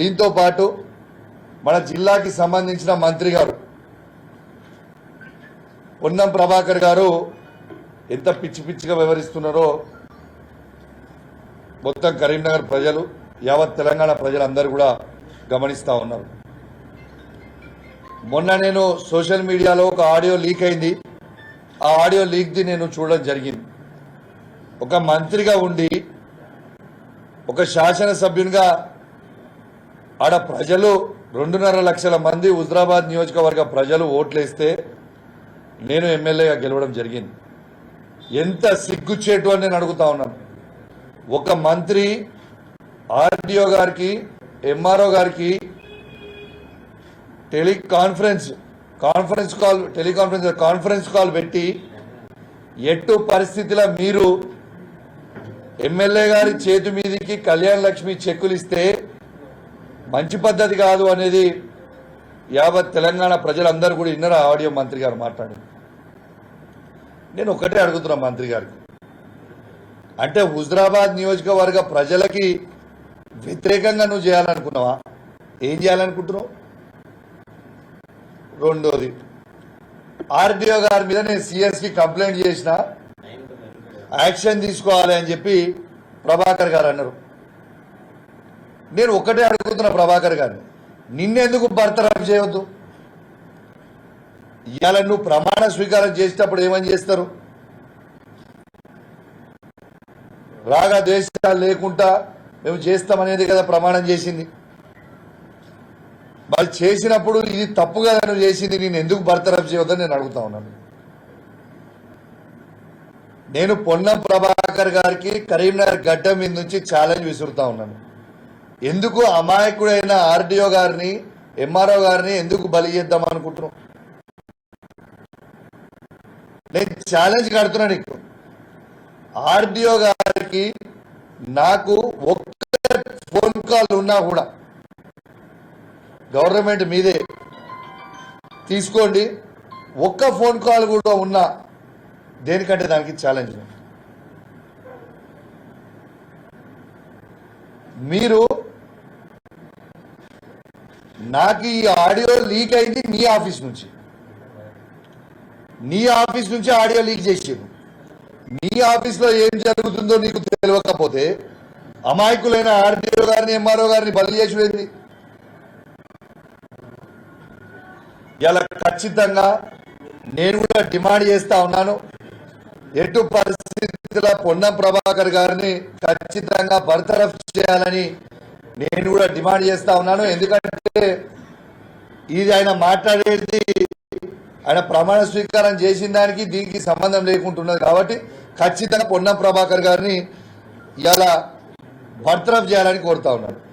దీంతో పాటు మన జిల్లాకి సంబంధించిన మంత్రి గారు పొన్నం ప్రభాకర్ గారు ఎంత పిచ్చి పిచ్చిగా వివరిస్తున్నారో మొత్తం కరీంనగర్ ప్రజలు యావత్ తెలంగాణ ప్రజలందరూ కూడా గమనిస్తూ ఉన్నారు. మొన్న నేను సోషల్ మీడియాలో ఒక ఆడియో లీక్ అయింది. ఆ ఆడియో లీక్ది నేను చూడడం జరిగింది. ఒక మంత్రిగా ఉండి ఒక శాసనసభ్యునిగా ఆడ ప్రజలు రెండున్నర లక్షల మంది హుజరాబాద్ నియోజకవర్గ ప్రజలు ఓట్లేస్తే నేను ఎమ్మెల్యేగా గెలవడం జరిగింది. ఎంత సిగ్గుచ్చేటు అని నేను అడుగుతా ఉన్నాను. ఒక మంత్రి ఆర్డీఓ గారికి ఎంఆర్ఓ గారికి teleconference conference call teleconference conference call పెట్టి ఎట్టు పరిస్థితిలో మీరు ఎమ్మెల్యే గారి చేతి మీదకి కళ్యాణ లక్ష్మి చెక్కులు ఇస్తే మంచి పద్ధతి కాదు అనేది యావత్ తెలంగాణ ప్రజలందరూ కూడా ఇన్నర ఆడియో మంత్రి గారు మాట్లాడింది నేను ఒకటే అడుగుతున్నా మంత్రి గారికి. అంటే హుజరాబాద్ నియోజకవర్గ ప్రజలకి వ్యతిరేకంగా నువ్వు చేయాలనుకున్నావా? ఏం చేయాలనుకుంటున్నావు? రెండోది ఆర్డీఓ గారి మీద నేను సిఎస్కి కంప్లైంట్ చేసిన యాక్షన్ తీసుకోవాలి అని చెప్పి ప్రభాకర్ గారు అన్నారు. నేను ఒకటే అడుగుతున్నా ప్రభాకర్ గారిని. నిన్నెందుకు బర్తరఫ్ చేయవద్దు ఇవాళ నువ్వు ప్రమాణ స్వీకారం చేసేటప్పుడు ఏమని చేస్తారు? రాగా ద్వేషాలు లేకుండా మేము చేస్తామనేది కదా ప్రమాణం చేసింది. మరి చేసినప్పుడు ఇది తప్పు కదా నువ్వు చేసింది నేను ఎందుకు బర్తరఫ్ చేయవద్దని నేను అడుగుతా ఉన్నాను. నేను పొన్నం ప్రభాకర్ గారికి కరీంనగర్ గడ్డ మీద నుంచి ఛాలెంజ్ విసురుతా ఉన్నాను. ఎందుకు అమాయకుడైన ఆర్డీఓ గారిని ఎంఆర్ఓ గారిని ఎందుకు బలి చేద్దాం అనుకుంటున్నాం నేను ఛాలెంజ్ కడుతున్నా నీకు. ఆర్డీఓ గారికి నాకు ఒక్క ఫోన్ కాల్ ఉన్నా కూడా గవర్నమెంట్ మీదే. తీసుకోండి. ఒక్క ఫోన్ కాల్ కూడా ఉన్నా దేనికంటే దానికి ఛాలెంజ్ మీరు నాకు ఈ ఆడియో లీక్ అయింది నీ ఆఫీస్ నుంచి. నీ ఆఫీస్ నుంచి ఆడియో లీక్ చేసాను నీ ఆఫీస్లో ఏం జరుగుతుందో నీకు తెలియకపోతే అమాయకులైన ఆర్డీఓ గారిని ఎంఆర్ఓ గారిని బలి చేసుడేంది ఇలా ఖచ్చితంగా నేను కూడా డిమాండ్ చేస్తా ఉన్నాను. ఎటు పరిస్థితుల పొన్నం ప్రభాకర్ గారిని ఖచ్చితంగా బర్తరఫ్ చేయాలని నేను కూడా డిమాండ్ చేస్తా ఉన్నాను. ఎందుకంటే ఇది ఆయన మాట్లాడేది ఆయన ప్రమాణ స్వీకారం చేసిన దానికి దీనికి సంబంధం లేకుంటున్నది కాబట్టి ఖచ్చితంగా పొన్నం ప్రభాకర్ గారిని ఇలా బర్తరఫ్ చేయాలని కోరుతా ఉన్నాడు